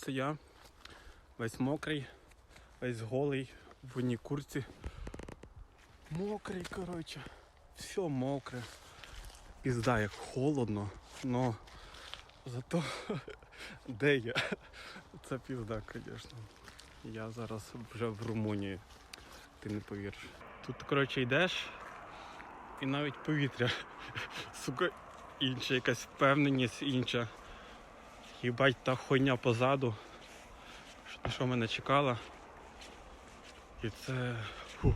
Це я весь мокрий, весь голий, в одній курці. Мокрий, коротше. Все мокре. Пізда, як холодно, но зато де я? Це пізда, звісно. Я зараз вже в Румунії. Ти не повіриш. Тут, коротше, йдеш, і навіть повітря. Сука, інша якась впевненість інша. Їбать та хуйня позаду. Що, мене чекала. І це. Фу.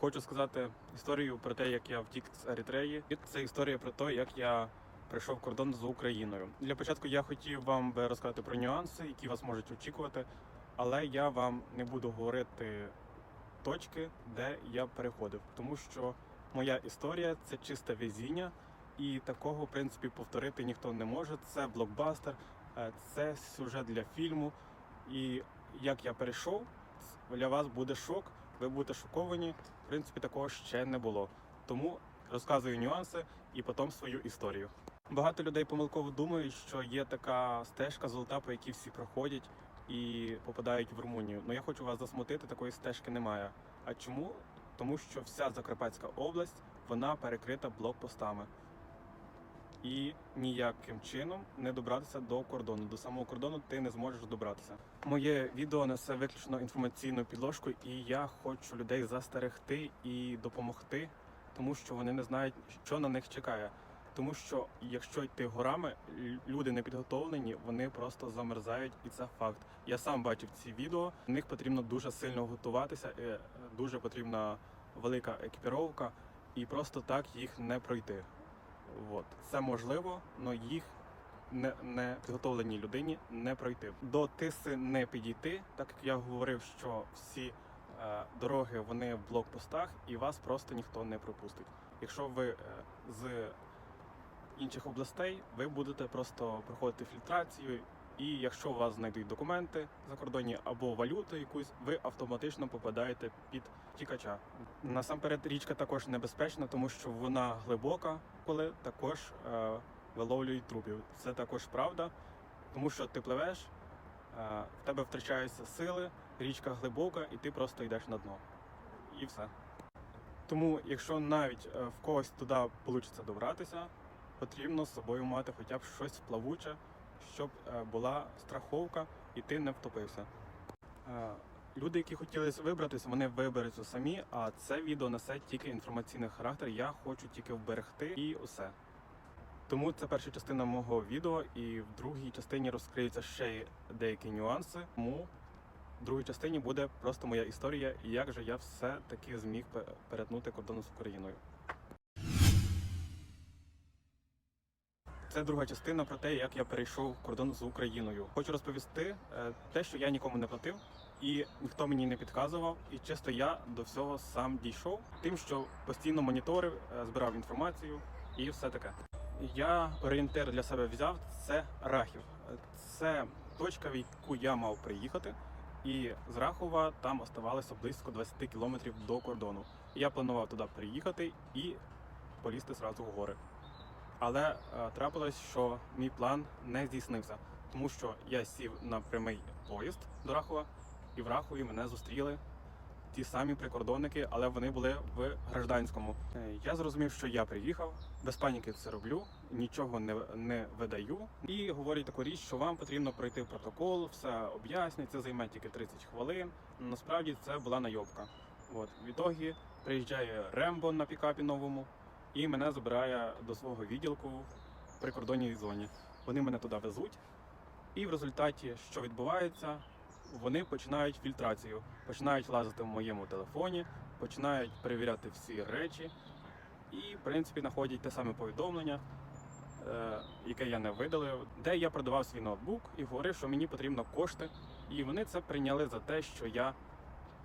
Хочу сказати історію про те, як я втік з Еритреї. І Це історія про те, як я прийшов кордон з Україною. Для початку я хотів вам би розказати про нюанси, які вас можуть очікувати, але я вам не буду говорити точки, де я переходив, тому що моя історія це чисте везіння, і такого в принципі повторити ніхто не може. Це блокбастер, е, це сюжет для фільму. І як я перейшов, для вас буде шок. Ви будете шоковані. В принципі, такого ще не було. Тому розказую нюанси і потім свою історію. Багато людей помилково думають, що є така стежка золота, по якій всі проходять і попадають в Румунію. Ну я хочу вас засмутити, такої стежки немає. А чому? Тому що вся Закарпатська область вона перекрита блокпостами. І ніяким чином не добратися до кордону. До самого кордону ти не зможеш добратися. Моє відео несе виключно інформаційну підложку, і я хочу людей застерегти і допомогти, тому що вони не знають, що на них чекає. Тому що якщо йти горами, люди не підготовлені, вони просто замерзають, і це факт. Я сам бачив ці відео. В них потрібно дуже сильно готуватися, е, дуже потрібна велика екіпіровка, і просто так їх не пройти. От. Це можливо, але їх не, не підготовленій людині не пройти. До тиси не підійти, так як я говорив, що всі е, дороги вони в блокпостах і вас просто ніхто не пропустить. Якщо ви е, з інших областей, ви будете просто проходити фільтрацію, і якщо у вас знайдуть документи закордонні або валюту якусь, ви автоматично попадаєте під тікача. Насамперед, річка також небезпечна, тому що вона глибока, коли також е, виловлюють трупів. Це також правда, тому що ти пливеш, е, в тебе втрачаються сили, річка глибока, і ти просто йдеш на дно. І все. Тому, якщо навіть е, в когось туди вийде добратися, потрібно з собою мати хоча б щось плавуче, щоб е, була страховка і ти не втопився. Люди, які хотіли вибратися, вони виберуться самі, а це відео несе тільки інформаційний характер. Я хочу тільки вберегти і усе. Тому це перша частина мого відео, і в другій частині розкриються ще й деякі нюанси. Тому в другій частині буде просто моя історія, і як же я все-таки зміг перетнути кордон з Україною. Це друга частина про те, як я перейшов кордон з Україною. Хочу розповісти е, те, що я нікому не платив, і ніхто мені не підказував, і чисто я до всього сам дійшов, тим, що постійно моніторив, е, збирав інформацію і все таке. Я орієнтир для себе взяв це Рахів. Це точка, в яку я мав приїхати, і з Рахова там оставалося близько 20 кілометрів до кордону. Я планував туди приїхати і полізти зразу в гори. Але е, трапилось, що мій план не здійснився, тому що я сів на прямий поїзд до Рахова, і в Рахові мене зустріли ті самі прикордонники, але вони були в гражданському. Е, Я зрозумів, що я приїхав, без паніки це роблю, нічого не, не видаю. І говорять таку річ, що вам потрібно пройти протокол, все об'яснять, це займе тільки 30 хвилин. Насправді це була найобка. От в ітогі приїжджає Рембо на пікапі новому і мене забирає до свого відділку в прикордонній зоні. Вони мене туди везуть, і в результаті, що відбувається, вони починають фільтрацію, починають лазити в моєму телефоні, починають перевіряти всі речі, і, в принципі, знаходять те саме повідомлення, е, яке я не видалив, де я продавав свій ноутбук і говорив, що мені потрібно кошти. І вони це прийняли за те, що я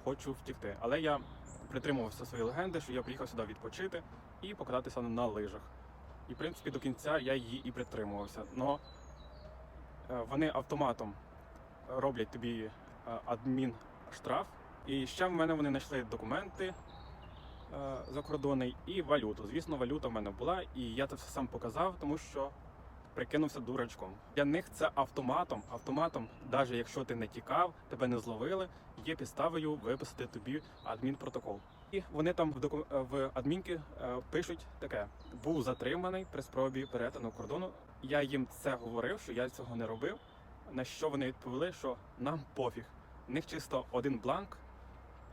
хочу втікти. Але я притримувався своєї легенди, що я приїхав сюди відпочити і покататися на лижах. І в принципі до кінця я її і притримувався. Но е, вони автоматом роблять тобі е, адмінштраф. І ще в мене вони знайшли документи е, закордонний і валюту. Звісно, валюта в мене була, і я це все сам показав, тому що прикинувся дурачком. Для них це автоматом. Автоматом, навіть якщо ти не тікав, тебе не зловили, є підставою виписати тобі адмінпротокол. І вони там в доку... е, в адмінки пишуть таке: був затриманий при спробі перетину кордону. Я їм це говорив, що я цього не робив. На що вони відповіли, що нам пофіг. В них чисто один бланк,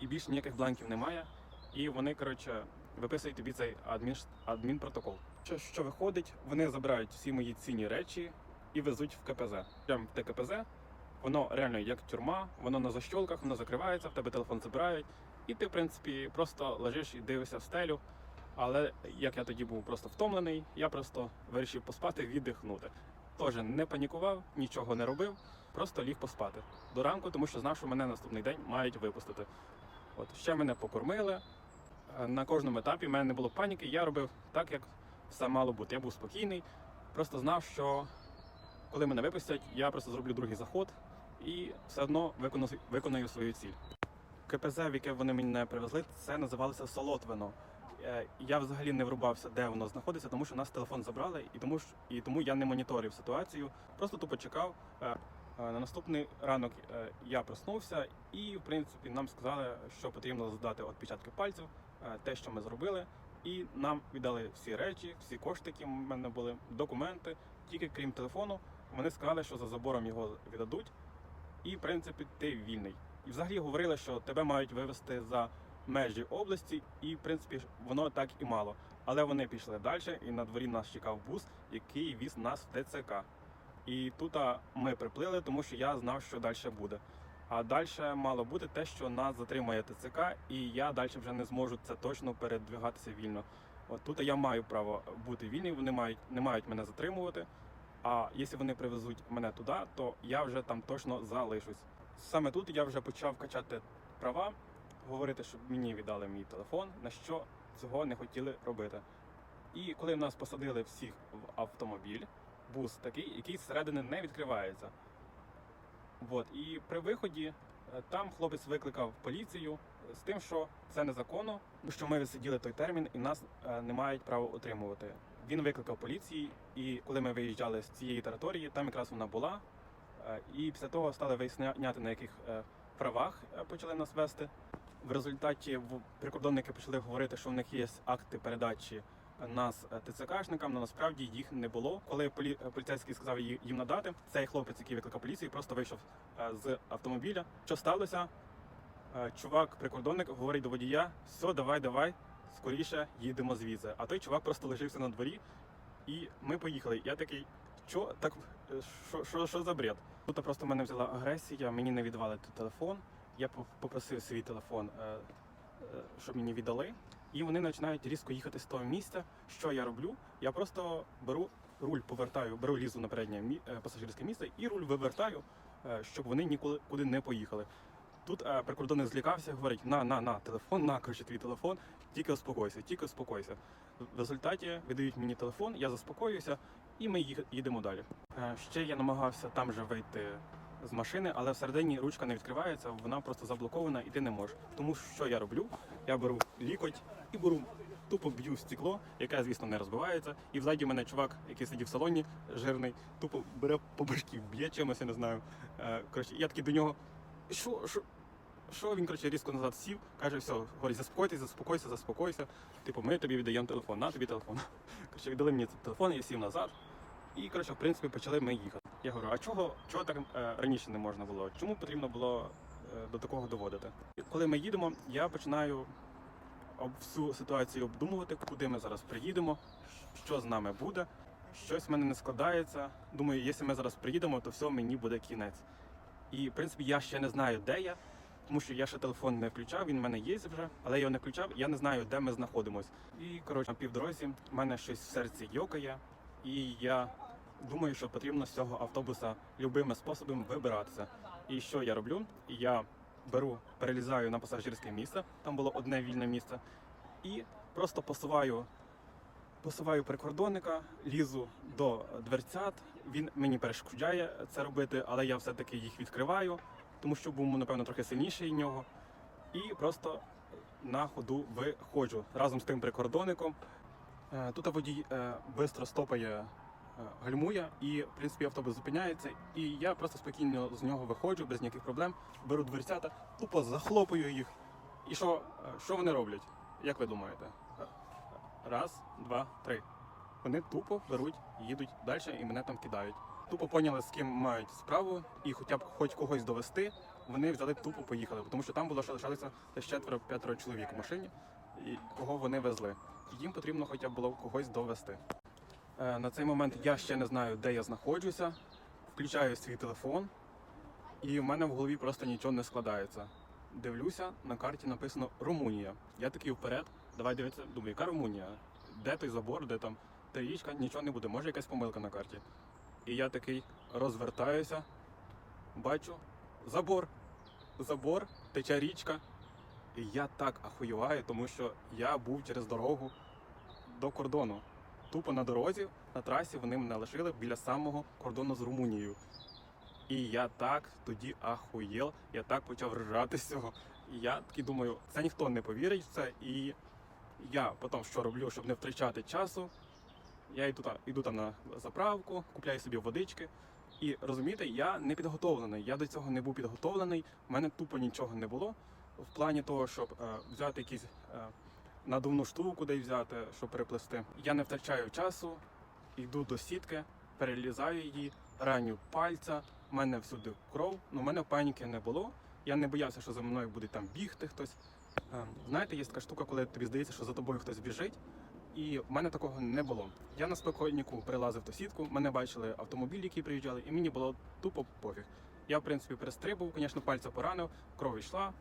і більше ніяких бланків немає. І вони, коротше, виписують тобі цей адмін... адмінпротокол. Що, що виходить, вони забирають всі мої цінні речі і везуть в КПЗ. Прям в те КПЗ, воно реально як тюрма, воно на защолках, воно закривається, в тебе телефон забирають, і ти, в принципі, просто лежиш і дивишся в стелю. Але як я тоді був просто втомлений, я просто вирішив поспати, віддихнути. Теж не панікував, нічого не робив, просто ліг поспати до ранку, тому що знав, що мене наступний день мають випустити. От ще мене покормили. Е, На кожному етапі в мене не було паніки, я робив так, як все мало бути. Я був спокійний, просто знав, що коли мене випустять, я просто зроблю другий заход і все одно виконую, свою ціль. КПЗ, в яке вони мене привезли, це називалося Солотвино. Е, Я взагалі не врубався, де воно знаходиться, тому що нас телефон забрали, і тому і тому я не моніторив ситуацію. Просто тупо чекав. Е, е, На наступний ранок я проснувся, і в принципі нам сказали, що потрібно здати відпечатки пальців, те, що ми зробили. І нам віддали всі речі, всі кошти, які в мене були, документи, тільки крім телефону. Вони сказали, що за забором його віддадуть, і в принципі ти вільний. І взагалі говорили, що тебе мають вивезти за межі області, і в принципі воно так і мало. Але вони пішли далі, і на дворі нас чекав бус, який віз нас в ТЦК. І тут ми приплили, тому що я знав, що далі буде. А далі мало бути те, що нас затримує ТЦК, і я далі вже не зможу це точно передвигатися вільно. От тут я маю право бути вільним, вони мають не мають мене затримувати. А якщо вони привезуть мене туди, то я вже там точно залишусь. Саме тут я вже почав качати права, говорити, щоб мені віддали мій телефон, на що цього не хотіли робити. І коли нас посадили всіх в автомобіль, бус такий, який зсередини не відкривається. От. І при виході е, там хлопець викликав поліцію з тим, що це незаконно, що ми відсиділи той термін і нас е, не мають права утримувати. Він викликав поліції, і коли ми виїжджали з цієї території, там якраз вона була. Е, І після того стали виясняти, на яких правах почали нас вести. В результаті прикордонники почали говорити, що в них є акти передачі нас е, ТЦКшникам, але насправді їх не було. Коли полі... е, поліцейський сказав їм надати, цей хлопець, який викликав поліцію, просто вийшов е, з автомобіля. Що сталося? Чувак, прикордонник, говорить до водія: все, давай, давай, скоріше їдемо звідси. А той чувак просто лишився на дворі, і ми поїхали. Я такий, що так, що, що, що за бред? Тут просто мене взяла агресія, мені не віддавали той телефон. Я попросив свій телефон, е, е, щоб мені віддали. І вони починають різко їхати з того місця. Що я роблю? Я просто беру руль, повертаю, беру лізу на переднє е, пасажирське місце і руль вивертаю, щоб вони ніколи куди не поїхали. Тут прикордонник злякався, говорить: на, на, на, телефон, на, коротше, твій телефон, тільки успокойся, тільки успокойся. В результаті видають мені телефон, я заспокоююся, і ми їдемо далі. Ще я намагався там же вийти з машини, але всередині ручка не відкривається, вона просто заблокована і ти не можеш. Тому що я роблю? Я беру лікоть і беру. Тупо б'ю стекло, яке, звісно, не розбивається. І взаді мене чувак, який сидів в салоні, жирний, тупо бере по башки, б'є чимось, я не знаю. Е, Коротше, я такий до нього. Що, що, що він коротше, різко назад сів, каже, все, говорить, заспокойтесь, заспокойся, заспокойся. Типу, ми тобі віддаємо телефон, на тобі телефон. Коротше, віддали мені телефон, я сів назад. І коротше, в принципі, почали ми їхати. Я говорю, а чого, чого так е, раніше не можна було? Чому потрібно було е, до такого доводити? І коли ми їдемо, я починаю всю ситуацію обдумувати, куди ми зараз приїдемо, що з нами буде. Щось в мене не складається. Думаю, якщо ми зараз приїдемо, то все, мені буде кінець. І в принципі я ще не знаю, де я, тому що я ще телефон не включав, він в мене є вже, але я його не включав, я не знаю, де ми знаходимось. І коротше, на півдорозі в мене щось в серці йокає, і я думаю, що потрібно з цього автобуса любими способами вибиратися. І що я роблю? Я беру, перелізаю на пасажирське місце, там було одне вільне місце, і просто посуваю Посуваю прикордонника, лізу до дверцят. Він мені перешкоджає це робити, але я все-таки їх відкриваю, тому що був напевно трохи сильніший нього. І просто на ходу виходжу разом з тим прикордонником. Е, Тут водій швидко стопає, е, гальмує, і в принципі автобус зупиняється. І я просто спокійно з нього виходжу без ніяких проблем, беру дверцята, тупо захлопую їх. І що, е, що вони роблять? Як ви думаєте? Е, Раз, два, три. Вони тупо беруть, їдуть далі і мене там кидають. Тупо поняли, з ким мають справу, і хоча б хоч когось довести, вони взяли тупо поїхали, тому що там було ще лишалося четверо-п'ятеро чоловік у машині, і кого вони везли. Їм потрібно хоча б було когось довести. Е, на цей момент я ще не знаю, де я знаходжуся. Включаю свій телефон, і в мене в голові просто нічого не складається. Дивлюся, на карті написано Румунія. Я такий вперед, давай дивитися, думаю, яка Румунія? Де той забор, де там та річка, нічого не буде, може якась помилка на карті. І я такий розвертаюся, бачу забор, забор, тече річка. І я так ахуюваю, тому що я був через дорогу до кордону. Тупо на дорозі, на трасі вони мене лишили біля самого кордону з Румунією. І я так тоді ахуєл, я так почав ржати цього. І я такий думаю, це ніхто не повірить в це. І я потім що роблю, щоб не втрачати часу. Я йду там, йду там на заправку, купляю собі водички. І розумієте, я не підготовлений. Я до цього не був підготовлений. У мене тупо нічого не було. В плані того, щоб е, взяти якісь е, надувну штуку, де взяти, щоб переплести. Я не втрачаю часу, йду до сітки, перелізаю її, раню пальця. У мене всюди кров, але в мене паніки не було. Я не боявся, що за мною буде там бігти хтось. Е, Знаєте, є така штука, коли тобі здається, що за тобою хтось біжить. І в мене такого не було. Я на спокійнику прилазив до сітку, мене бачили автомобілі, які приїжджали, і мені було тупо пофіг. Я, в принципі, перестрибував, звісно, пальця поранив, кров йшла.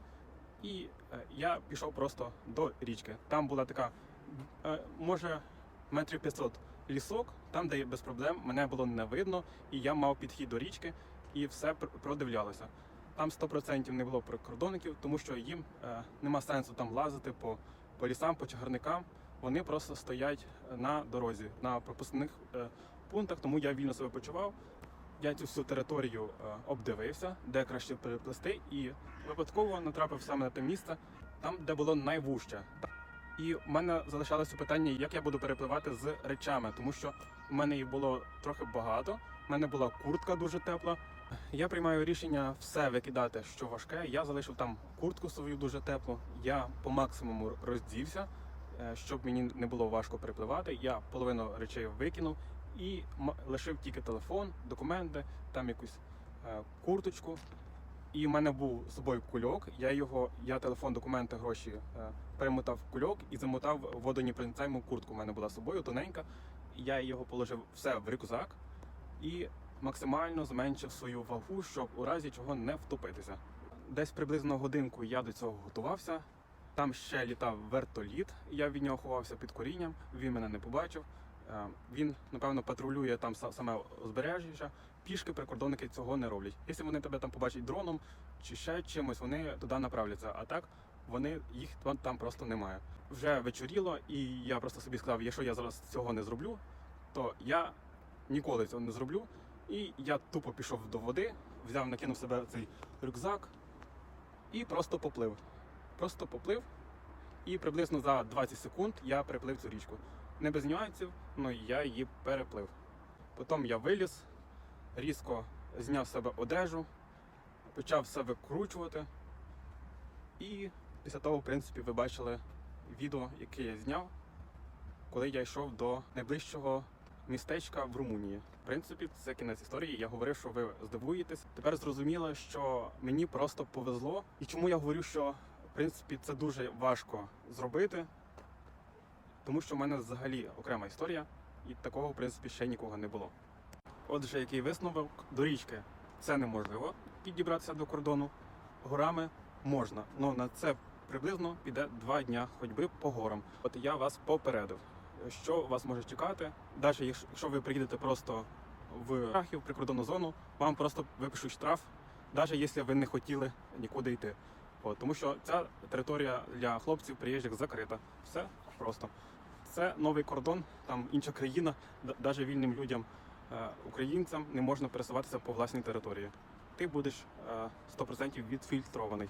І е, я пішов просто до річки. Там була така, е, може, метрів 500 лісок, там, де без проблем мене було не видно, і я мав підхід до річки, і все пр- продивлялося. Там 100% не було прикордонників, тому що їм е, нема сенсу там лазити по, по лісам, по чагарникам. Вони просто стоять на дорозі, на пропускних пунктах, тому я вільно себе почував. Я цю всю територію е, обдивився, де краще переплести, і випадково натрапив саме на те місце, там, де було найвужче. І в мене залишалося питання, як я буду перепливати з речами, тому що в мене їх було трохи багато. В мене була куртка дуже тепла. Я приймаю рішення все викидати, що важке. Я залишив там куртку свою дуже теплу. Я по максимуму роздівся, е, щоб мені не було важко перепливати. Я половину речей викинув і лишив тільки телефон, документи, там якусь е, курточку. І в мене був з собою кульок. Я його, я телефон, документи, гроші е, перемотав в кульок і замотав водонепроницаєму куртку. У мене була з собою тоненька. Я його положив все в рюкзак і максимально зменшив свою вагу, щоб у разі чого не втопитися. Десь приблизно годинку я до цього готувався. Там ще літав вертоліт. Я від нього ховався під корінням. Він мене не побачив. Е, Він, напевно, патрулює там саме узбережжя. Пішки прикордонники цього не роблять. Якщо вони тебе там побачать дроном чи ще чимось, вони туди направляться. А так вони їх там, просто немає. Вже вечоріло, і я просто собі сказав, якщо я зараз цього не зроблю, то я ніколи цього не зроблю. І я тупо пішов до води, взяв, накинув себе цей рюкзак і просто поплив. Просто поплив, і приблизно за 20 секунд я переплив цю річку. Не без нюансів, але я її переплив. Потім я виліз, різко зняв себе одежу, почав себе викручувати. І після того, в принципі, ви бачили відео, яке я зняв, коли я йшов до найближчого містечка в Румунії. В принципі, це кінець історії. Я говорив, що ви здивуєтесь. Тепер зрозуміло, що мені просто повезло. І чому я говорю, що в принципі це дуже важко зробити, тому що в мене взагалі окрема історія, і такого, в принципі, ще нікого не було. Отже, який висновок до річки це неможливо підібратися до кордону. Горами можна, але на це приблизно піде два дня ходьби по горам. От я вас попередив, що вас може чекати. Далі, якщо- ви приїдете просто в Рахів, прикордонну зону, вам просто випишуть штраф, навіть якщо ви не хотіли нікуди йти. От, тому що ця територія для хлопців приїжджих закрита. Все просто. Це новий кордон, там інша країна, навіть вільним людям, е, українцям не можна пересуватися по власній території. Ти будеш е, 100% відфільтрований.